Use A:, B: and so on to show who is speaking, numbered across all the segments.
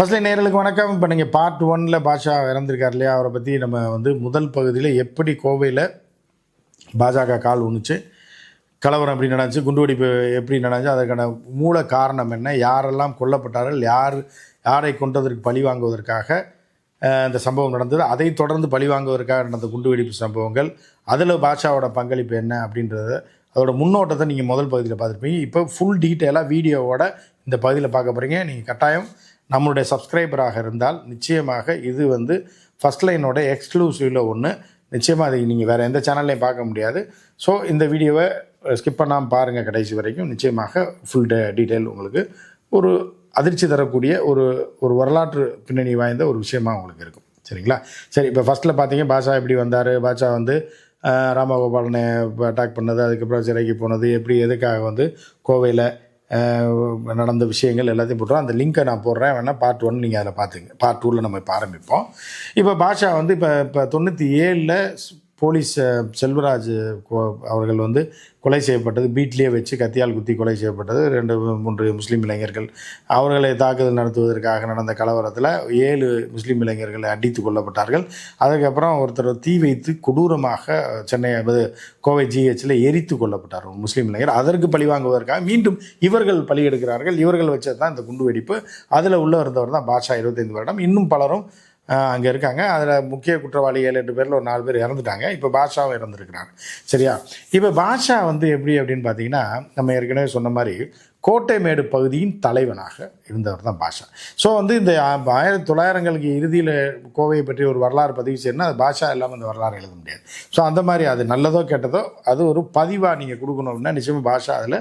A: ஃபர்ஸ்ட்ல நேர்களுக்கு வணக்கம். இப்போ நீங்கள் பார்ட் ஒனில் பாஷா இறந்துருக்கார் இல்லையா? அவரை பற்றி நம்ம வந்து முதல் பகுதியில் எப்படி கோவையில் பாஜக கால் ஒன்றுச்சு கலவரம் எப்படி நடந்துச்சு குண்டுவெடிப்பு எப்படி நடந்துச்சு அதற்கான மூல காரணம் என்ன யாரெல்லாம் கொல்லப்பட்டார்கள் யார் யாரை கொண்டதற்கு பழி வாங்குவதற்காக இந்த சம்பவம் நடந்தது அதை தொடர்ந்து பழி வாங்குவதற்காக நடந்த குண்டுவெடிப்பு சம்பவங்கள் அதில் பாஷாவோட பங்களிப்பு என்ன அப்படின்றத அதோட முன்னோட்டத்தை நீங்கள் முதல் பகுதியில் பார்த்துருப்பீங்க. இப்போ ஃபுல் டீட்டெயிலாக வீடியோவோட இந்த பகுதியில் பார்க்க போகிறீங்க நீங்கள் கட்டாயம் நம்மளுடைய சப்ஸ்கிரைபராக இருந்தால் நிச்சயமாக இது வந்து ஃபஸ்ட் லைனோட எக்ஸ்க்ளூசிவில் ஒன்று நிச்சயமாக அதை நீங்கள் வேறு எந்த சேனல்லையும் பார்க்க முடியாது. ஸோ இந்த வீடியோவை ஸ்கிப் பண்ணாமல் பாருங்கள் கடைசி வரைக்கும். நிச்சயமாக ஃபுல் டீட்டெயில் உங்களுக்கு ஒரு அதிர்ச்சி தரக்கூடிய ஒரு ஒரு வரலாற்று பின்னணி வாய்ந்த ஒரு விஷயமாக உங்களுக்கு இருக்கும். சரிங்களா? சரி இப்போ ஃபஸ்ட்டில் பார்த்தீங்க பாஷா எப்படி வந்தார்? பாஷா வந்து ராமகோபாலனை அட்டாக் பண்ணது அதுக்கப்புறம் சிறைக்கு போனது எப்படி எதுக்காக வந்து கோவையில் நடந்த விஷயங்கள் எல்லாத்தையும் போட்டுரும். அந்த லிங்க்கை நான் போடுறேன். வேணால் பார்ட் ஒன் நீங்கள் அதில் பார்த்துங்க. பார்ட் டூவில் நம்ம இப்போ ஆரம்பிப்போம். இப்போ பாஷா வந்து இப்போ இப்போ தொண்ணூற்றி ஏழில் போலீஸ் செல்வராஜ் அவர்கள் வந்து கொலை செய்யப்பட்டது. வீட்டிலேயே வச்சு கத்தியால் குத்தி கொலை செய்யப்பட்டது. ரெண்டு மூன்று முஸ்லீம் இளைஞர்கள். அவர்களை தாக்குதல் நடத்துவதற்காக நடந்த கலவரத்தில் ஏழு முஸ்லீம் இளைஞர்களை அடித்து கொல்லப்பட்டார்கள். அதுக்கப்புறம் ஒருத்தர் தீ வைத்து கொடூரமாக சென்னை கோவை ஜிஹெச்சில் எரித்து கொல்லப்பட்டார் ஒரு முஸ்லீம் இளைஞர். அதற்கு பழி வாங்குவதற்காக மீண்டும் இவர்கள் பழி எடுக்கிறார்கள். இவர்கள் வச்சது தான் இந்த குண்டு வெடிப்பு. அதில் உள்ள இருந்தவர் தான் பாஷா இருபத்தைந்து வருடம். இன்னும் பலரும் அங்கே இருக்காங்க. அதில் முக்கிய குற்றவாளி ஏழு எட்டு பேரில் ஒரு நாலு பேர் இறந்துட்டாங்க. இப்போ பாஷாவும் இறந்துருக்கிறாங்க சரியா? இப்போ பாஷா வந்து எப்படி அப்படின்னு பார்த்தீங்கன்னா நம்ம ஏற்கனவே சொன்ன மாதிரி கோட்டைமேடு பகுதியின் தலைவனாக இருந்தவர் தான் பாஷா ஸோ வந்து இந்த ஆயிரத்தி தொள்ளாயிரங்களுக்கு இறுதியில் கோவையை பற்றி ஒரு வரலாறு பதிவு செய்யணும்னா அது பாஷா இல்லாமல் அந்த வரலாறு எழுத முடியாது. ஸோ அந்த மாதிரி அது நல்லதோ கெட்டதோ அது ஒரு பதிவாக நீங்கள் கொடுக்கணும் அப்படின்னா நிச்சயமாக பாஷா அதில்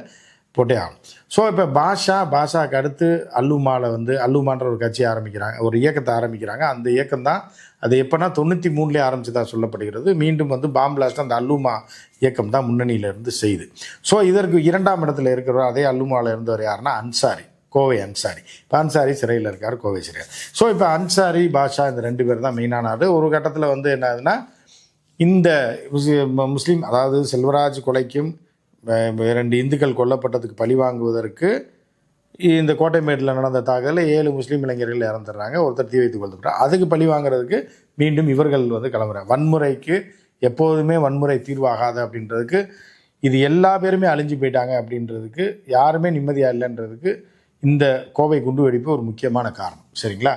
A: போட்டே ஆகும் ஸோ இப்போ பாஷா பாஷாக்கு அடுத்து அல்லுமாவில் வந்து அல்லுமான்ற ஒரு கட்சி ஆரம்பிக்கிறாங்க ஒரு இயக்கத்தை ஆரம்பிக்கிறாங்க. அந்த இயக்கம் தான் அது எப்போனா தொண்ணூற்றி மூணுலேயே ஆரம்பிச்சதாக சொல்லப்படுகிறது. மீண்டும் வந்து பாம்பிளாஸ்ட் அந்த அல்லுமா இயக்கம் தான் முன்னணியிலிருந்து செய்யுது. ஸோ இதற்கு இரண்டாம் இடத்துல இருக்கிறவர் அதே அல்லுமாவில் இருந்தவர் யாருன்னா அன்சாரி கோவை அன்சாரி. இப்போ அன்சாரி சிறையில் இருக்கார் கோவை சிறையில். ஸோ இப்போ அன்சாரி பாஷா இந்த ரெண்டு பேர் தான் மெயினான ஒரு கட்டத்தில் வந்து என்னதுன்னா இந்த முஸ்லீம் அதாவது செல்வராஜ் கொலைக்கும் இரண்டு இந்துக்கள் கொல்லப்பட்டதுக்கு பழி வாங்குவதற்கு இந்த கோட்டைமேட்டில் நடந்த தாக்குதலில் ஏழு முஸ்லீம் இளைஞர்கள் இறந்துடுறாங்க. ஒருத்தர் தீ வைத்து கொல்லப்பட்டார். அதுக்கு பழி வாங்குறதுக்கு மீண்டும் இவர்கள் வந்து கிளம்புறாங்க. வன்முறைக்கு எப்போதுமே வன்முறை தீர்வாகாது அப்படின்றதுக்கு இது எல்லா பேருமே அழிஞ்சு போயிட்டாங்க அப்படின்றதுக்கு யாருமே நிம்மதியாக இல்லைன்றதுக்கு இந்த கோவை குண்டு வெடிப்பு ஒரு முக்கியமான காரணம் சரிங்களா?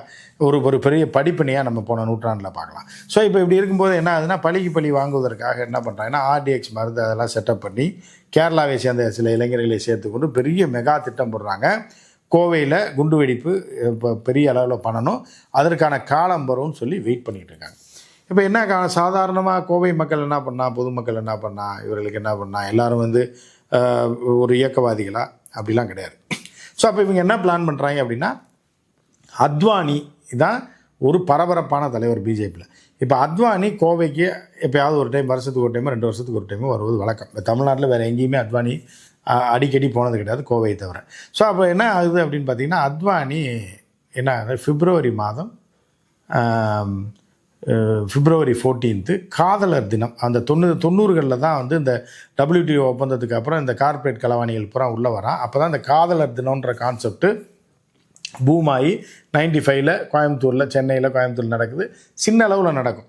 A: ஒரு ஒரு பெரிய படிப்பினையாக நம்ம போன நூற்றாண்டில் பார்க்கலாம். ஸோ இப்போ இப்படி இருக்கும்போது என்ன ஆகுதுன்னா பழிக்கு பழி வாங்குவதற்காக என்ன பண்ணுறாங்கன்னா ஆர்டிஎக்ஸ் மருந்து அதெல்லாம் செட்டப் பண்ணி கேரளாவை சேர்ந்த சில இளைஞர்களை சேர்த்துக்கொண்டு பெரிய மெகா திட்டம் போடுறாங்க. கோவையில் குண்டு வெடிப்பு இப்போ பெரிய அளவில் பண்ணணும். அதற்கான காலம் வரும்னு சொல்லி வெயிட் பண்ணிகிட்டு இருக்காங்க. இப்போ என்ன கா சாதாரணமாக கோவை மக்கள் என்ன பண்ணா பொதுமக்கள் என்ன பண்ணா இவர்களுக்கு என்ன பண்ணா எல்லாரும் வந்து ஒரு இயக்கவாதிகளா? அப்படிலாம் கிடையாது. ஸோ அப்போ இவங்க என்ன பிளான் பண்ணுறாங்க அப்படின்னா அத்வானி தான் ஒரு பரபரப்பான தலைவர் பிஜேபியில் இப்போ அத்வானி கோவைக்கு எப்போயாவது ஒரு டைம் வருஷத்துக்கு ஒரு டைம் ரெண்டு வருஷத்துக்கு ஒரு டைம் வருவது வழக்கம் இப்போ தமிழ்நாட்டில் வேறு எங்கேயுமே அத்வானி அடிக்கடி போனது கிடையாது கோவையை தவிர ஸோ அப்போ என்ன ஆகுது அப்படின்னு பார்த்தீங்கன்னா அத்வானி என்ன ஆகுது? பிப்ரவரி மாதம் பிப்ரவரி ஃபோர்டீன்த்து காதலர் தினம். அந்த தொண்ணூறு தொண்ணூறுகளில் தான் வந்து இந்த டபிள்யூடிஓ ஒப்பந்தத்துக்கு அப்புறம் இந்த கார்ப்பரேட் கலவாணிகள் பூரா உள்ளே வரான். அப்போ தான் இந்த காதலர் தினம்ன்ற கான்செப்ட்டு பூமாயி நைன்டி ஃபைவ்ல கோயம்புத்தூரில் சென்னையில் கோயம்புத்தூர் நடக்குது. சின்ன அளவில் நடக்கும்.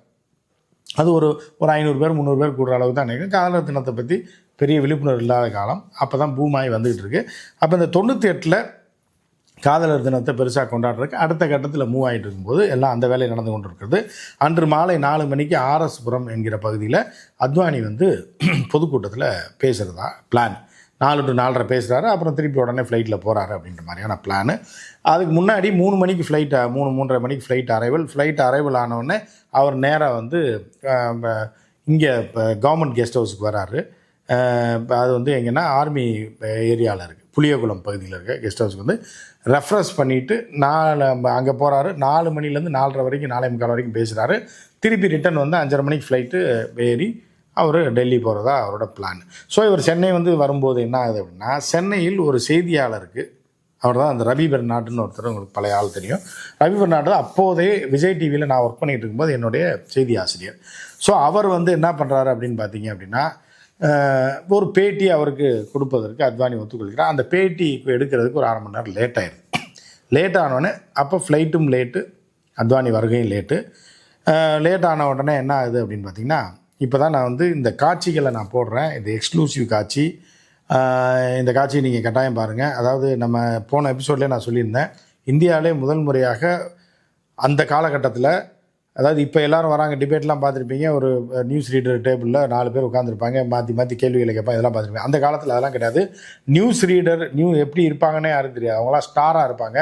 A: அது ஒரு ஒரு ஐநூறு பேர் முந்நூறு பேர் கூடுற அளவுக்கு தான் நினைக்கும். காதலர் தினத்தை பற்றி பெரிய விழிப்புணர்வு இல்லாத காலம். அப்போ தான் பூமாயி வந்துகிட்டு இருக்கு. அப்போ இந்த தொண்ணூற்றி எட்டில் காதலர் தினத்தை பெருசாக கொண்டாடுறதுக்கு அடுத்த கட்டத்தில் மூவ் ஆகிட்டு இருக்கும்போது எல்லாம் அந்த வேலை நடந்து கொண்டு இருக்கிறது அன்று மாலை நாலு மணிக்கு ஆர்எஸ்புரம் என்கிற பகுதியில் அத்வானி வந்து பொதுக்கூட்டத்தில் பேசுகிறதா பிளான் நாலு டு நாலரை பேசுகிறாரு அப்புறம் திருப்பி உடனே ஃப்ளைட்டில் போகிறாரு அப்படின்ற மாதிரியான பிளானு அதுக்கு முன்னாடி மூணு மணிக்கு ஃப்ளைட் மூணு மூன்றரை மணிக்கு ஃப்ளைட் அரைவல் ஃப்ளைட் அரைவல் ஆனவுடனே அவர் நேராக வந்து இங்கே இப்போ கவர்மெண்ட் கெஸ்ட் ஹவுஸுக்கு வராரு. அது வந்து எங்கன்னா ஆர்மி ஏரியாவில் இருக்குது புளியகுளம் பகுதியில் இருக்க கெஸ்ட் ஹவுஸுக்கு வந்து ரெஃப்ரெஷ் பண்ணிவிட்டு நாலு அங்கே போகிறாரு நாலு மணிலேருந்து நாலரை வரைக்கும் நாலே முக்கால் வரைக்கும் பேசுகிறாரு திருப்பி ரிட்டர்ன் வந்து அஞ்சரை மணிக்கு ஃப்ளைட்டு ஏறி அவர் டெல்லி போகிறதா அவரோட பிளான் ஸோ இவர் சென்னை வந்து வரும்போது என்ன ஆகுது அப்படின்னா சென்னையில் ஒரு செய்தியாளருக்கு அவர் தான் அந்த ரவி பெர்நாட்டுன்னு ஒருத்தர் உங்களுக்கு பழைய ஆள் தெரியும். ரவி பெர்நாடு அப்போதே விஜய் டிவியில் நான் ஒர்க் பண்ணிகிட்டு இருக்கும்போது என்னுடைய செய்தி ஆசிரியர். ஸோ அவர் வந்து என்ன பண்ணுறாரு அப்படின்னு பார்த்தீங்க அப்படின்னா ஒரு பேட்டி அவருக்கு கொடுப்பதற்கு அத்வானி ஒத்துக்கொள்கிறார். அந்த பேட்டி எடுக்கிறதுக்கு ஒரு அரை மணி நேரம் லேட் ஆயிடுது. லேட் ஆனோடனே அப்போ ஃப்ளைட்டும் லேட்டு அத்வானி வருகையும் லேட்டு லேட் ஆன உடனே என்ன ஆகுது அப்படின்னு பார்த்தீங்கன்னா இப்போ தான் நான் வந்து இந்த காட்சிகளை நான் போடுறேன். இது எக்ஸ்க்ளூசிவ் காட்சி. இந்த காட்சியை நீங்கள் கட்டாயம் பாருங்கள் அதாவது நம்ம போன எபிசோட்லேயே நான் சொல்லியிருந்தேன் இந்தியாவிலே முதல் முறையாக அந்த காலகட்டத்தில் அதாவது இப்போ எல்லாரும் வராங்க டிபேட்லாம் பார்த்துருப்பீங்க. ஒரு நியூஸ் ரீடர் டேபிளில் நாலு பேர் உட்காந்துருப்பாங்க மாற்றி மாற்றி கேள்விகளை கேட்பாங்க இதெல்லாம் பார்த்துருப்பீங்க. அந்த காலத்தில் அதெல்லாம் கிடையாது. நியூஸ் ரீடர் நியூ எப்படி இருப்பாங்கன்னே யாரும் தெரியாது. அவங்களாம் ஸ்டாராக இருப்பாங்க.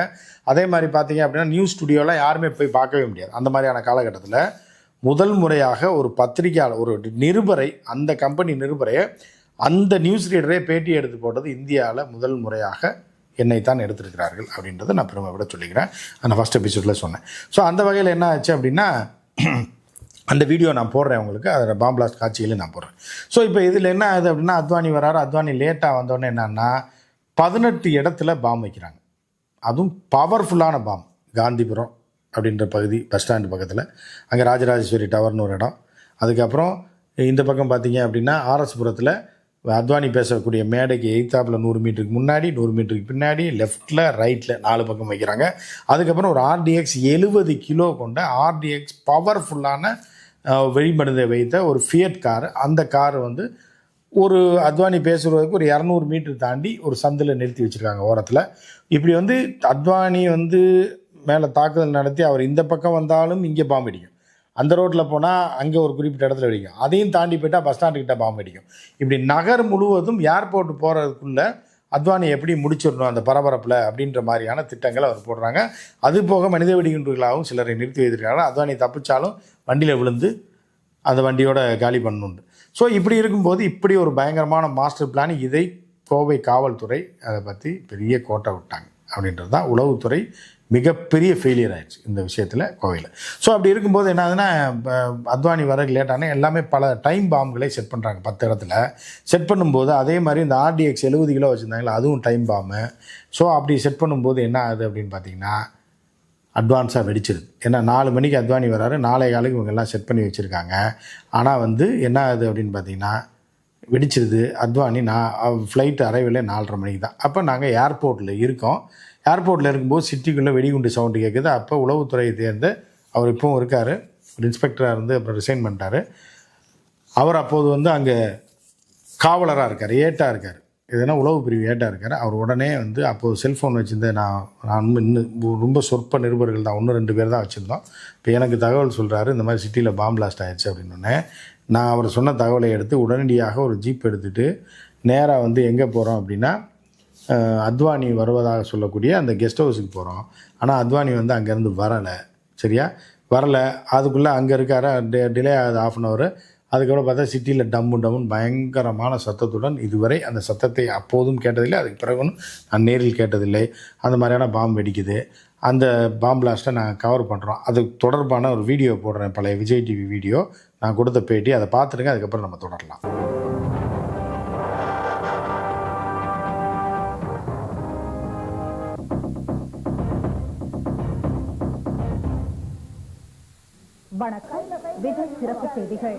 A: அதே மாதிரி பார்த்தீங்க அப்படின்னா நியூஸ் ஸ்டுடியோலாம் யாருமே போய் பார்க்கவே முடியாது. அந்த மாதிரியான காலகட்டத்தில் முதல் முறையாக ஒரு பத்திரிகையாளர் ஒரு நிருபரை அந்த கம்பெனி நிருபரையை அந்த நியூஸ் ரீடரே பேட்டி எடுத்து போட்டது இந்தியாவில் முதல் முறையாக என்னை தான் எடுத்திருக்கிறார்கள் அப்படின்றத நான் பெருமைப்பட சொல்லிக்கிறேன். அந்த ஃபஸ்ட் எபிசோடில் சொன்னேன். ஸோ அந்த வகையில் என்ன ஆச்சு அப்படின்னா அந்த வீடியோ நான் போடுறேன் உங்களுக்கு. அதில் பாம்பிளாஸ்ட் காட்சியில் நான் போடுறேன். ஸோ இப்போ இதில் என்ன ஆகுது அப்படின்னா அத்வானி வராரு. அத்வானி லேட்டாக வந்தோடனே என்னன்னா பதினெட்டு இடத்துல பாம் வைக்கிறாங்க. அதுவும் பவர்ஃபுல்லான பாம் காந்திபுரம் அப்படின்ற பகுதி பஸ் ஸ்டாண்டு பக்கத்தில். அங்கே ராஜராஜேஸ்வரி டவர்னு ஒரு இடம். அதுக்கப்புறம் இந்த பக்கம் பார்த்தீங்க அப்படின்னா ஆர்எஸ்புரத்தில் அத்வானி பேசக்கூடிய மேடைக்கு எய்த்தாப்பில் நூறு மீட்டருக்கு முன்னாடி நூறு மீட்டருக்கு பின்னாடி லெஃப்ட்டில் ரைட்டில் நாலு பக்கம் வைக்கிறாங்க. அதுக்கப்புறம் ஒரு ஆர்டிஎக்ஸ் எழுபது கிலோ கொண்ட ஆர்டிஎக்ஸ் பவர்ஃபுல்லான வெளிமருந்தை வைத்த ஒரு ஃபியட் கார் அந்த கார் வந்து ஒரு அத்வானி பேசுகிறதுக்கு ஒரு இரநூறு மீட்டர் தாண்டி ஒரு சந்தில் நிறுத்தி வச்சுருக்காங்க ஓரத்தில். இப்படி வந்து அத்வானி வந்து மேலே தாக்குதல் நடத்தி அவர் இந்த பக்கம் வந்தாலும் இங்கே பாம்பிடிக்கும் அந்த ரோட்டில் போனால் அங்கே ஒரு குறிப்பிட்ட இடத்துல வெடிக்கும். அதையும் தாண்டி போயிட்டால் பஸ் ஸ்டாண்டுக்கிட்ட பாம்பு அடிக்கும். இப்படி நகர் முழுவதும் ஏர்போர்ட் போகிறதுக்குள்ளே அத்வானி எப்படி முடிச்சிடணும் அந்த பரபரப்பில் அப்படின்ற மாதிரியான திட்டங்களை அவர் போடுறாங்க. அது போக மனித வெடிகுண்டுகளாகவும் சிலரை நிறுத்தி வைத்திருக்காங்க அத்வானி தப்பிச்சாலும் வண்டியில் விழுந்து அந்த வண்டியோட காலி பண்ணணுண்டு ஸோ இப்படி இருக்கும்போது இப்படி ஒரு பயங்கரமான மாஸ்டர் பிளான் இதை கோவை காவல்துறை அதை பற்றி பெரிய கோட்டை விட்டாங்க. அப்படின்றது தான் உளவுத்துறை மிகப்பெரிய ஃபெயிலியர் ஆயிடுச்சு இந்த விஷயத்தில் கோவையில். ஸோ அப்படி இருக்கும்போது என்ன ஆகுதுன்னா இப்போ அத்வானி வரக்கு லேட்டான எல்லாமே பல டைம் பாம்புகளை செட் பண்ணுறாங்க பத்து இடத்துல. செட் பண்ணும்போது அதே மாதிரி இந்த ஆர்டிஎக்ஸ் எழுபது கிலோ வச்சுருந்தாங்களா அதுவும் டைம் பாம்பு ஸோ அப்படி செட் பண்ணும்போது என்ன ஆகுது அப்படின்னு பார்த்தீங்கன்னா அட்வான்ஸாக வெடிச்சிருது. ஏன்னா நாலு மணிக்கு அத்வானி வராரு. நாளை காலைக்கு இவங்க எல்லாம் செட் பண்ணி வச்சுருக்காங்க. ஆனால் வந்து என்ன ஆகுது அப்படின்னு பார்த்தீங்கன்னா வெடிச்சிருது. அத்வானி நான் ஃப்ளைட் அரைவில் நாலரை மணிக்கு தான். அப்போ நாங்கள் ஏர்போர்ட்டில் இருக்கோம். ஏர்போர்ட்டில் இருக்கும்போது சிட்டிக்குள்ளே வெடிகுண்டு சவுண்டு கேட்குது அப்போ உளவுத்துறையை சேர்ந்து அவர் இப்போவும் இருக்கார். ஒரு இன்ஸ்பெக்டராக இருந்து அப்புறம் ரிசைன் பண்ணிட்டார். அவர் அப்போது வந்து அங்கே காவலராக இருக்கார். ஏட்டாக இருக்கார். எதுனா உளவு பிரிவு ஏட்டாக இருக்கார். அவர் உடனே வந்து அப்போது செல்ஃபோன் வச்சுருந்த நான் நான் இன்னும் ரொம்ப சொற்ப நிருபர்கள் தான். ஒன்று ரெண்டு பேர் தான் வச்சுருந்தோம். இப்போ எனக்கு தகவல் சொல்கிறாரு இந்த மாதிரி சிட்டியில் பாம்பு பிளாஸ்ட் ஆயிடுச்சு அப்படின்னு நான் அவர் சொன்ன தகவலை எடுத்து உடனடியாக ஒரு ஜீப் எடுத்துகிட்டு நேராக வந்து எங்கே போகிறோம் அப்படின்னா அத்வானி வருவதாக சொல்லக்கூடிய அந்த கெஸ்ட் ஹவுஸுக்கு போகிறோம் ஆனால் அத்வானி வந்து அங்கேருந்து வரலை. சரியா? வரலை. அதுக்குள்ளே அங்கே இருக்கார டே டிலே ஆகுது ஆஃப் அன் ஹவர் அதுக்கப்புறம் பார்த்தா சிட்டியில் டம்மு டம்முன்னு பயங்கரமான சத்தத்துடன் இதுவரை அந்த சத்தத்தை அப்போதும் கேட்டதில்லை அதுக்கு பிறகும் நான் நேரில் கேட்டதில்லை. அந்த மாதிரியான பாம்பு வெடிக்குது. அந்த பாம்பு பிளாஸ்ட்டை நாங்கள் கவர் பண்ணுறோம் அது தொடர்பான ஒரு வீடியோ போடுறேன் பழைய விஜய் டிவி வீடியோ. நான் கொடுத்த பேட்டி அதை பார்த்துருங்க அதுக்கப்புறம் நம்ம தொடரலாம்.
B: வணக்கம். விஜய் சிறப்பு செய்திகள்.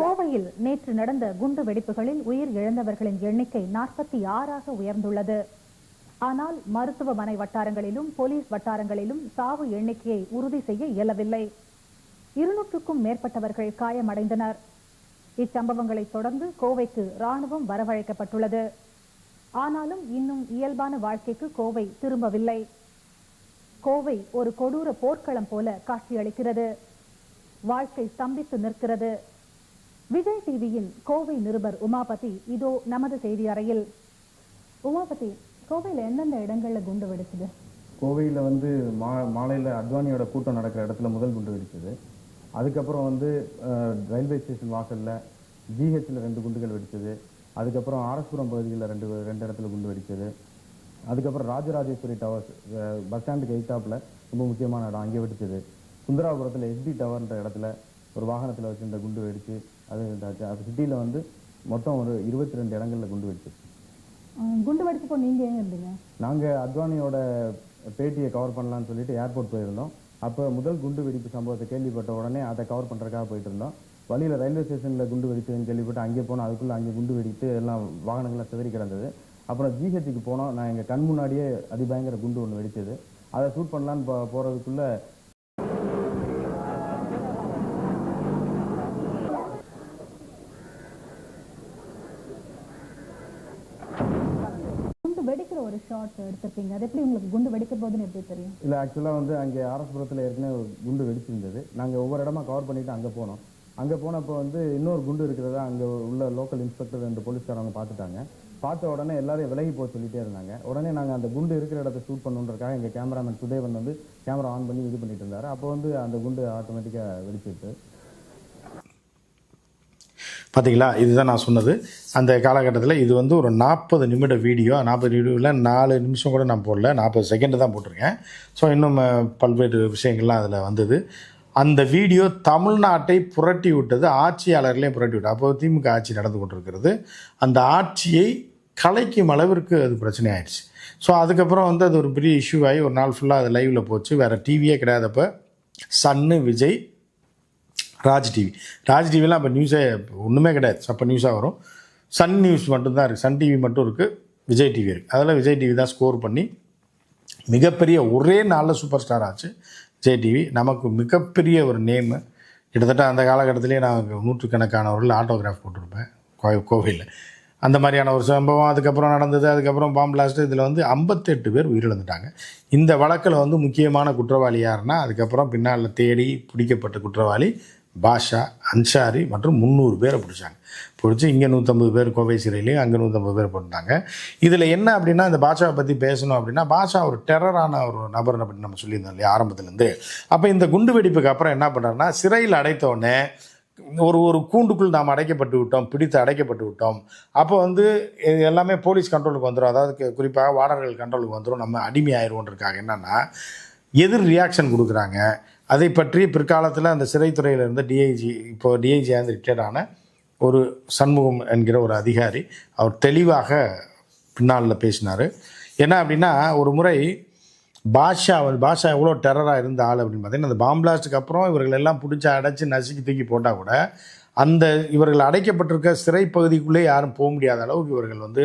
B: கோவையில் நேற்று நடந்த குண்டு வெடிப்புகளில் உயிர் இழந்தவர்களின் எண்ணிக்கை நாற்பத்தி ஆறாக உயர்ந்துள்ளது. ஆனால் மருத்துவமனை வட்டாரங்களிலும் போலீஸ் வட்டாரங்களிலும் சாவு எண்ணிக்கையை உறுதி செய்ய இயலவில்லை. இருநூற்றுக்கும் மேற்பட்டவர்கள் காயமடைந்தனர். இச்சம்பவங்களை தொடர்ந்து கோவைக்கு ராணுவம் வரவழைக்கப்பட்டுள்ளது. ஆனாலும் இன்னும் இயல்பான வாழ்க்கைக்கு கோவை திரும்பவில்லை. கோவை ஒரு கொடூர போர்க்களம் போல காட்சியளிக்கிறது வாழ்க்கை ஸ்தம்பித்து நிற்கிறது. விஜய் டிவியின் கோவை நிருபர் உமாபதி இதோ நமது செய்தி அறையில். உமாபதி கோவையில் எந்தெந்த இடங்களில் குண்டு வெடிச்சது?
C: கோவையில் வந்து மா மாலையில் அத்வானியோட கூட்டம் நடக்கிற இடத்துல முதல் குண்டு வெடிச்சது. அதுக்கப்புறம் வந்து ரயில்வே ஸ்டேஷன் வாசலில் ஜிஹெச்சில் ரெண்டு குண்டுகள் வெடிச்சது. அதுக்கப்புறம் ஆரஸ்புரம் பகுதியில் ரெண்டு ரெண்டு இடத்துல குண்டு வெடிச்சது. அதுக்கப்புறம் ராஜராஜேஸ்வரி டவர்ஸ் பஸ் ஸ்டாண்டுக்கு எய்த்தாப்பில் ரொம்ப முக்கியமான இடம். அங்கே வெடிச்சது சுந்தராபுரத்தில் எஸ்பி டவர்ன்ற இடத்துல ஒரு வாகனத்தில் வச்சிருந்த குண்டு வெடிச்சு அது. அது சிட்டியில் வந்து மொத்தம் ஒரு இருபத்தி ரெண்டு இடங்களில் குண்டு வெடிச்சது
B: குண்டு வெடிச்சப்போ நீங்க எங்க இருந்தீங்க?
C: நாங்கள் அத்வானியோட பேட்டியை கவர் பண்ணலாம்னு சொல்லிட்டு ஏர்போர்ட் போயிருந்தோம். அப்போ முதல் குண்டு வெடிப்பு சம்பவத்தை கேள்விப்பட்ட உடனே அதை கவர் பண்ணுறதுக்காக போயிட்டு இருந்தோம். வழியில் ரயில்வே ஸ்டேஷனில் குண்டு வெடிச்சதுன்னு கேள்விப்பட்டு அங்கே போனோம். அதுக்குள்ளே அங்கே குண்டு வெடித்து எல்லாம் வாகனங்கள்லாம் சிதறி கிடந்தது. அப்புறம் ஜிஹெச்சுக்கு போனோம். நான் எங்கள் கண் முன்னாடியே அதிபயங்கர குண்டு ஒன்று வெடிச்சது. அதை ஷூட் பண்ணலான்னு போ போகிறதுக்குள்ள
B: குண்டு வெடிக்கிற ஒரு ஷாட் எடுத்திருக்கீங்க அது எப்படி உங்களுக்கு குண்டு வெடிக்க போகுதுன்னு எப்படி தெரியும்?
C: இல்லை ஆக்சுவலாக வந்து அங்கே ஆர்எஸ்புரத்தில் ஏற்கனவே குண்டு வெடிச்சிருந்தது. நாங்கள் ஒவ்வொரு இடமா கவர் பண்ணிட்டு அங்கே போனோம். அங்கே போனப்போ வந்து இன்னொரு குண்டு இருக்கிறதா அங்கே உள்ள லோக்கல் இன்ஸ்பெக்டர் ரெண்டு போலீஸ்காரங்க பார்த்துட்டாங்க. பார்த்த உடனே எல்லாரையும் விலகி போக சொல்லிட்டே இருந்தாங்க. உடனே நாங்கள் அந்த குண்டு இருக்கிற இடத்த ஷூட் பண்ணுன்றக்காக எங்கள் கேமராமேன் சுதேவன் வந்து கேமரா ஆன் பண்ணி இது பண்ணிட்டு இருந்தார். அப்போ வந்து அந்த குண்டு ஆட்டோமேட்டிக்காக வெடிச்சிட்டு
A: பார்த்தீங்களா இதுதான் நான் சொன்னது. அந்த காலகட்டத்தில் இது வந்து ஒரு நாற்பது நிமிட வீடியோ நாற்பது வீடியோவில் நாலு நிமிஷம் கூட நான் போடல. நாற்பது செகண்டு தான் போட்டிருக்கேன். ஸோ இன்னும் பல்வேறு விஷயங்கள்லாம் அதில் வந்தது. அந்த வீடியோ தமிழ்நாட்டை புரட்டி விட்டது ஆட்சியாளர்களையும் புரட்டி விட்டது. அப்போது திமுக ஆட்சி நடந்து கொண்டிருக்கிறது. அந்த ஆட்சியை கலைக்கும் அளவிற்கு அது பிரச்சனை ஆயிடுச்சு ஸோ அதுக்கப்புறம் வந்து அது ஒரு பெரிய இஷ்யூ ஆகி ஒரு நாள் ஃபுல்லாக அது லைவில் போச்சு. வேறு டிவியே கிடையாதப்ப சன்னு விஜய் ராஜ் டிவி ராஜ் டிவிலாம் அப்போ நியூஸே ஒன்றுமே கிடையாது. அப்போ நியூஸாக வரும். சன் நியூஸ் மட்டும்தான் இருக்குது சன் டிவி மட்டும் இருக்குது விஜய் டிவி இருக்குது அதில் விஜய் டிவி தான் ஸ்கோர் பண்ணி மிகப்பெரிய ஒரே நாளில் சூப்பர் ஸ்டார் ஆச்சு விஜய் டிவி நமக்கு மிகப்பெரிய ஒரு நேமு கிட்டத்தட்ட அந்த காலகட்டத்திலே நான் நூற்றுக்கணக்கானவர்கள் ஆட்டோகிராஃப் போட்டிருப்பேன். கோ அந்த மாதிரியான ஒரு சம்பவம். அதுக்கப்புறம் நடந்தது. அதுக்கப்புறம் பாம்பு பிளாஸ்ட் இதில் வந்து ஐம்பத்தெட்டு பேர் உயிரிழந்துட்டாங்க. இந்த வழக்கில் வந்து முக்கியமான குற்றவாளி யாருன்னா அதுக்கப்புறம் பின்னால் தேடி பிடிக்கப்பட்ட குற்றவாளி பாஷா அன்சாரி மற்றும் முந்நூறு பேரை பிடிச்சாங்க. பிடிச்சி இங்கே நூற்றம்பது பேர் கோவை சிறையிலையும் அங்கே நூற்றம்பது பேர் போட்டாங்க இதில் என்ன அப்படின்னா இந்த பாஷாவை பற்றி பேசணும் அப்படின்னா பாஷா ஒரு டெரரான ஒரு நபர் அப்படின்னு நம்ம சொல்லியிருந்தோம் இல்லையா ஆரம்பத்துலேருந்து. அப்போ இந்த குண்டு வெடிப்புக்கு அப்புறம் என்ன பண்ணுறாருன்னா சிறையில் அடைத்தோடனே ஒரு ஒரு கூண்டுக்குள் நாம் அடைக்கப்பட்டு விட்டோம் பிடித்து அடைக்கப்பட்டு விட்டோம். அப்போ வந்து இது எல்லாமே போலீஸ் கண்ட்ரோலுக்கு வந்துடும் அதாவது குறிப்பாக வாடகர்கள் கண்ட்ரோலுக்கு வந்துடும் நம்ம அடிமை ஆயிடுவோன்றதுக்காக என்னென்னா எதிர் ரியாக்ஷன் கொடுக்குறாங்க. அதை பற்றி பிற்காலத்தில் அந்த சிறைத்துறையில் இருந்த டிஐஜி இப்போ டிஐஜியாக வந்து ரிட்டையர்ட் ஒரு சண்முகம் என்கிற ஒரு அதிகாரி அவர் தெளிவாக பின்னால் பேசினார். என்ன அப்படின்னா ஒரு முறை பாஷா வந்து பாஷா எவ்வளோ டெரராக இருந்த ஆள் அப்படின்னு பார்த்தீங்கன்னா அந்த பாம்பிளாஸ்ட்டுக்கு அப்புறம் இவர்கள் எல்லாம் பிடிச்சி அடைச்சி நசுக்கி தூக்கி போட்டால் கூட அந்த இவர்கள் அடைக்கப்பட்டிருக்க சிறை பகுதிக்குள்ளே யாரும் போக முடியாத அளவுக்கு இவர்கள் வந்து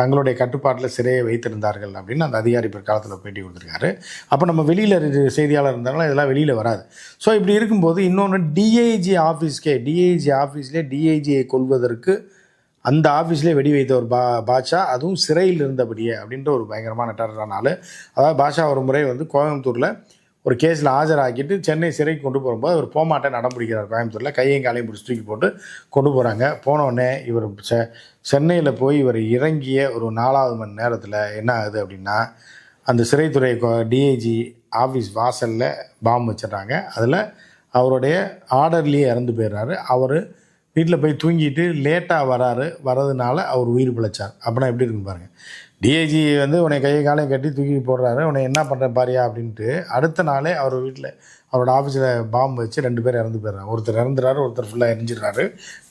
A: தங்களுடைய கட்டுப்பாட்டில் சிறையை வைத்திருந்தார்கள் அப்படின்னு அந்த அதிகாரி பிற்காலத்தில் பேட்டி கொடுத்துருக்காரு. அப்போ நம்ம வெளியில் செய்தியாளர் இருந்தாலும் இதெல்லாம் வெளியில் வராது. ஸோ இப்படி இருக்கும்போது இன்னொன்று டிஐஜி ஆஃபீஸ்க்கே டிஐஜி ஆஃபீஸ்லேயே டிஐஜியை கொள்வதற்கு அந்த ஆஃபீஸ்லேயே வெடி வைத்த ஒரு பா பாட்ஷா அதுவும் சிறையில் இருந்தபடியே அப்படின்ற ஒரு பயங்கரமான டெரரான அதாவது பாஷா ஒரு முறை வந்து கோயம்புத்தூரில் ஒரு கேஸில் ஆஜராக்கிட்டு சென்னை சிறைக்கு கொண்டு போகும்போது அவர் போமாட்டை நடம் பிடிக்கிறார் கோயம்புத்தூரில். கையையும் காலையும் பிடிச்சி தூக்கி போட்டு கொண்டு போகிறாங்க போனோடனே இவர் செ சென்னையில் போய் இவர் இறங்கிய ஒரு நாலாவது மணி நேரத்தில் என்ன ஆகுது அப்படின்னா அந்த சிறைத்துறை டிஐஜி ஆஃபீஸ் வாசலில் பாம்பு வச்சிடுறாங்க. அதில் அவருடைய ஆர்டர்லேயே இறந்து போயிடுறாரு. அவர் வீட்டில் போய் தூங்கிட்டு லேட்டாக வராரு. வரதுனால அவர் உயிர் பிழைச்சார். அப்படின்னா எப்படி இருக்குன்னு பாருங்கள் டிஐஜி வந்து உன்னை கையை காலையும் கட்டி தூக்கி போடுறாரு. உன்னை என்ன பண்ணுற பாரியா அப்படின்ட்டு அடுத்த நாளே அவர் வீட்டில் அவரோட ஆஃபீஸில் பாம்பு வச்சு ரெண்டு பேர் இறந்து போயிடுறாங்க. ஒருத்தர் இறந்துறாரு ஒருத்தர் ஃபுல்லாக எரிஞ்சிடுறாரு.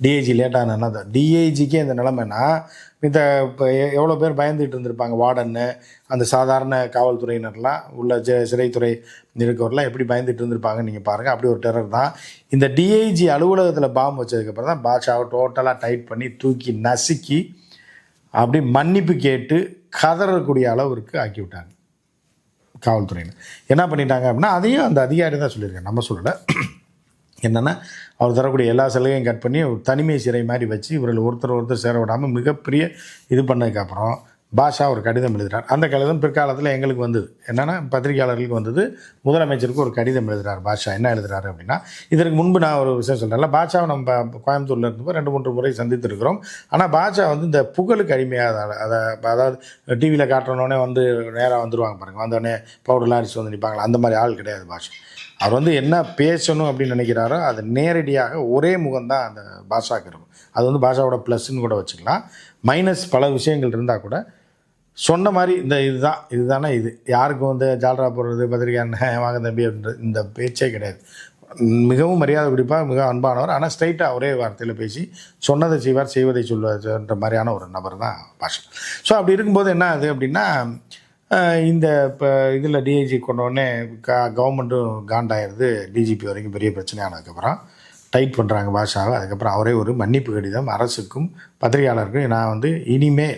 A: டிஐஜி லேட்டான தான் டிஐஜிக்கே இந்த நிலமைனா இந்த இப்போ எவ்வளோ பேர் பயந்துகிட்டு இருந்திருப்பாங்க வார்டன்னு அந்த சாதாரண காவல்துறையினர்லாம் உள்ள ஜ சிறைத்துறை இருக்கவரெலாம் எப்படி பயந்துட்டு இருந்திருப்பாங்கன்னு நீங்கள் பாருங்கள் அப்படி ஒரு டெரர் தான். இந்த டிஐஜி அலுவலகத்தில் பாம்பு வச்சதுக்கப்புறம் தான் பாட்ஷாவை டோட்டலாக டைட் பண்ணி தூக்கி நசுக்கி அப்படி மன்னிப்பு கேட்டு கதறக்கூடிய அளவிற்கு ஆக்கி விட்டாங்க காவல்துறையினர். என்ன பண்ணிட்டாங்க அப்படின்னா அதையும் அந்த அதிகாரி தான் சொல்லியிருக்காங்க நம்ம சொல்லலை. என்னென்னா அவர் தரக்கூடிய எல்லா சலுகையும் கட் பண்ணி ஒரு தனிமை சிறை மாதிரி வச்சு இவர்கள் ஒருத்தர் ஒருத்தர் சேர விடாமல் மிகப்பெரிய இது பண்ணதுக்கப்புறம் பாஷா ஒரு கடிதம் எழுதுகிறார் அந்த கடிதம் பிற்காலத்தில் எங்களுக்கு வந்தது. என்னென்னா பத்திரிகையாளர்களுக்கு வந்தது. முதலமைச்சருக்கு ஒரு கடிதம் எழுதுகிறார் பாஷா. என்ன எழுதுகிறாரு அப்படின்னா இதற்கு முன்பு நான் ஒரு விஷயம் சொல்கிறேன்ல பாஷாவை நம்ம கோயம்புத்தூரில் இருந்தப்போ ரெண்டு மூன்று முறை சந்தித்திருக்கிறோம். ஆனால் பாஷா வந்து இந்த புகழுக்கு அடிமையாக அதை அதாவது டிவியில் காட்டுறனோடனே வந்து நேராக வந்துடுவாங்க பாருங்கள் வந்தோடனே பவுடர்லாம் அரிசி வந்து நிற்பாங்களா அந்த மாதிரி ஆள் கிடையாது பாஷா. அவர் வந்து என்ன பேசணும் அப்படின்னு நினைக்கிறாரோ அது நேரடியாக ஒரே முகம்தான் அந்த பாஷாக்கு இருக்கும். அது வந்து பாஷாவோட ப்ளஸ்ன்னு கூட வச்சுக்கலாம். மைனஸ் பல விஷயங்கள் இருந்தால் கூட சொன்ன மாதிரி இந்த இதுதான் இதுதானே இது. யாருக்கும் வந்து ஜால்ரா போடுறது பத்திரிக்கை வாங்க தம்பி அப்படின்ற இந்த பேச்சே கிடையாது. மிகவும் மரியாதை பிடிப்பாக மிக அன்பானவர். ஆனால் ஸ்ட்ரைட்டாக ஒரே வார்த்தையில் பேசி சொன்னதை செய்வார் செய்வதை சொல்வார்ன்ற மாதிரியான ஒரு நபர் தான் பாஷா. ஸோ அப்படி இருக்கும்போது என்ன ஆகுது அப்படின்னா இந்த இப்போ இதில் டிஐஜி கொண்டோடனே க கவர்மெண்ட்டும் காண்டாயிருது. டிஜிபி வரைக்கும் பெரிய பிரச்சனையானதுக்கப்புறம் டைட் பண்ணுறாங்க பாஷாவை. அதுக்கப்புறம் அவரே ஒரு மன்னிப்பு கடிதம் அரசுக்கும் பத்திரிகையாளருக்கும். நான் வந்து இனிமேல்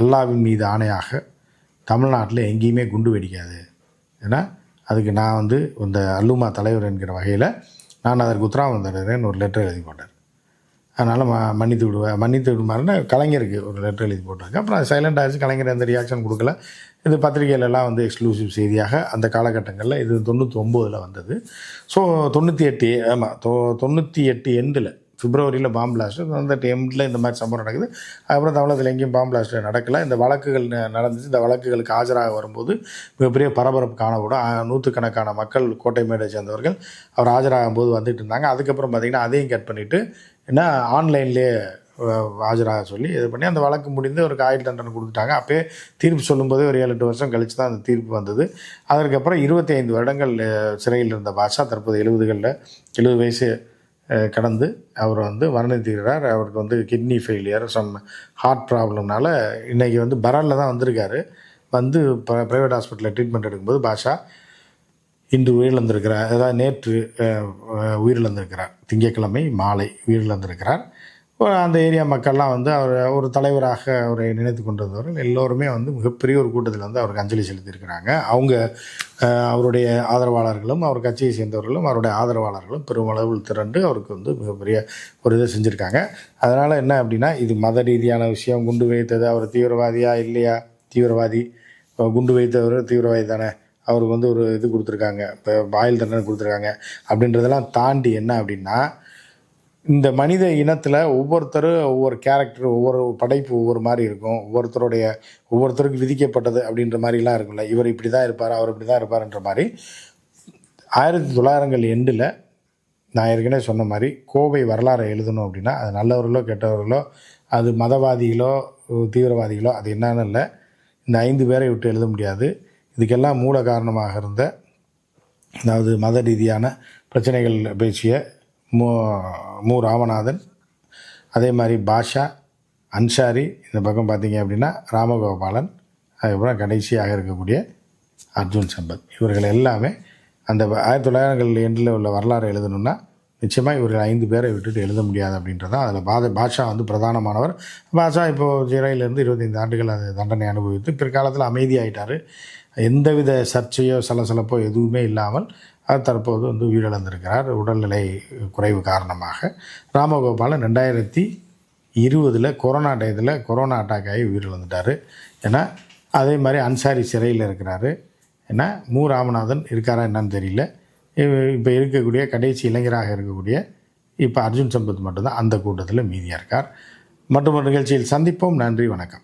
A: அல்லாவின் மீது ஆணையாக தமிழ்நாட்டில் எங்கேயுமே குண்டு வெடிக்காது. ஏன்னா அதுக்கு நான் வந்து இந்த அல்லுமா தலைவர் என்கிற வகையில் நான் அதற்கு உத்தரவாதம் தருகிறேன் ஒரு லெட்டர் எழுதி போட்டார். அதனால் ம மன்னித்து விடுவேன் மன்னித்து விடுமாறுன்னு கலைஞருக்கு ஒரு லெட்டர் எழுதி போட்டிருக்கேன் அப்புறம் சைலண்ட் ஆகிடுச்சு கலைஞர் எந்த ரியாக்ஷன் கொடுக்கல. இது பத்திரிகையிலலாம் வந்து எக்ஸ்க்ளூசிவ் செய்தியாக அந்த காலகட்டங்களில் இது தொண்ணூற்றி ஒம்போதில் வந்தது. ஸோ தொண்ணூற்றி எட்டு ஆமாம் தொ தொண்ணூற்றி எட்டு எண்டில் பிப்ரவரியில் பாம்பு பிளாஸ்ட் அந்த டைமில் இந்த மாதிரி சம்பவம் நடக்குது. அதுக்கப்புறம் தமிழகத்தில் எங்கேயும் பாம்பு பிளாஸ்ட் நடக்கலை. இந்த வழக்குகள் நடந்துச்சு. இந்த வழக்குகளுக்கு ஆஜராக வரும்போது மிகப்பெரிய பரபரப்பு காணப்படும். நூற்றுக்கணக்கான மக்கள் கோட்டை மேடை சேர்ந்தவர்கள் அவர் ஆஜராகும் போது வந்துட்டு இருந்தாங்க. அதுக்கப்புறம் பார்த்திங்கன்னா அதையும் கட் பண்ணிவிட்டு என்ன ஆன்லைன்லேயே ஆஜராக சொல்லி இது பண்ணி அந்த வழக்கு முடிந்து ஒரு ஆயுள் தண்டனை கொடுத்துட்டாங்க. அப்போயே தீர்ப்பு சொல்லும்போதே ஒரு ஏழு எட்டு வருஷம் கழித்து தான் அந்த தீர்ப்பு வந்தது. அதற்கப்புறம் இருபத்தி ஐந்து வருடங்கள் சிறையில் இருந்த பாஷா தற்போது எழுபதுகளில் எழுபது வயசு கடந்து அவர் வந்து மரணித்திருக்கிறார் அவருக்கு வந்து கிட்னி ஃபெயிலியர் சம் ஹார்ட் ப்ராப்ளம்னால இன்றைக்கி வந்து பரனில் தான் வந்திருக்காரு. வந்து ப்ரைவேட் ஹாஸ்பிட்டலில் ட்ரீட்மெண்ட் எடுக்கும்போது பாஷா இன்று உயிரிழந்திருக்கிறார். அதாவது நேற்று உயிரிழந்திருக்கிறார். திங்கட்கிழமை மாலை உயிரிழந்திருக்கிறார். அந்த ஏரியா மக்கள்லாம் வந்து அவர் ஒரு தலைவராக அவரை நினைத்து கொண்டிருந்தவர்கள் எல்லோருமே வந்து மிகப்பெரிய ஒரு கூட்டத்தில் வந்து அவருக்கு அஞ்சலி செலுத்தியிருக்கிறாங்க. அவங்க அவருடைய ஆதரவாளர்களும் அவர் கட்சியை சேர்ந்தவர்களும் அவருடைய ஆதரவாளர்களும் பெருமளவில் திரண்டு அவருக்கு வந்து மிகப்பெரிய ஒரு இதை செஞ்சுருக்காங்க. அதனால் என்ன அப்படின்னா இது மத ரீதியான விஷயம் குண்டு வைத்தது அவர் தீவிரவாதியா இல்லையா? தீவிரவாதி. குண்டு வைத்தவர் தீவிரவாதி தானே. அவருக்கு வந்து ஒரு இது கொடுத்துருக்காங்க இப்போ ஆயுள் தண்டனை கொடுத்துருக்காங்க. அப்படின்றதெல்லாம் தாண்டி என்ன அப்படின்னா இந்த மனித இனத்தில் ஒவ்வொருத்தரும் ஒவ்வொரு கேரக்டர் ஒவ்வொரு படைப்பு ஒவ்வொரு மாதிரி இருக்கும். ஒவ்வொருத்தருடைய ஒவ்வொருத்தருக்கு விதிக்கப்பட்டது அப்படின்ற மாதிரிலாம் இருக்கும்ல. இவர் இப்படி தான் இருப்பார் அவர் இப்படி தான் இருப்பார்ன்ற மாதிரி. ஆயிரத்தி தொள்ளாயிரங்கள் எண்டில் நான் ஏற்கனவே சொன்ன மாதிரி கோவை வரலாறை எழுதணும் அப்படின்னா அது நல்லவர்களோ கெட்டவர்களோ அது மதவாதிகளோ தீவிரவாதிகளோ அது என்னன்னு இல்லை. இந்த ஐந்து பேரை விட்டு எழுத முடியாது. இதுக்கெல்லாம் மூல காரணமாக இருந்த அதாவது மத ரீதியான பிரச்சனைகள் பேசிய மு மு ராமநாதன் அதே மாதிரி பாஷா அன்சாரி இந்த பக்கம் பார்த்தீங்க அப்படின்னா ராமகோபாலன் அதுக்கப்புறம் கடைசியாக இருக்கக்கூடிய அர்ஜுன் சம்பத். இவர்கள் எல்லாமே அந்த ஆயிரத்தி தொள்ளாயிரங்கள் எண்டில் உள்ள வரலாறு எழுதணும்னா நிச்சயமாக இவர்கள் ஐந்து பேரை விட்டுட்டு எழுத முடியாது அப்படின்றது தான். அதில் பாத பாஷா வந்து பிரதானமானவர். பாஷா இப்போது சிறையிலேருந்து இருபத்தைந்து ஆண்டுகள் அது தண்டனை அனுபவித்து பிற்காலத்தில் அமைதியாயிட்டார். எந்தவித சர்ச்சையோ சலசலப்போ எதுவுமே இல்லாமல் தற்போது வந்து உயிரிழந்திருக்கிறார். உடல்நிலை குறைவு காரணமாக. ராமகோபாலன் ரெண்டாயிரத்தி இருபதில் கொரோனா டயத்தில் கொரோனா அட்டாக் ஆகி உயிரிழந்துட்டார். ஏன்னா அதே மாதிரி அன்சாரி சிறையில் இருக்கிறாரு. ஏன்னா மு. ராமநாதன் இருக்காரா என்னன்னு தெரியல. இப்போ இருக்கக்கூடிய கடைசி இளைஞராக இருக்கக்கூடிய இப்போ அர்ஜுன் சம்பத் மட்டும்தான் அந்த கூட்டத்தில் மீதியாக இருக்கார். மற்றும் நிகழ்ச்சியில் சந்திப்போம். நன்றி வணக்கம்.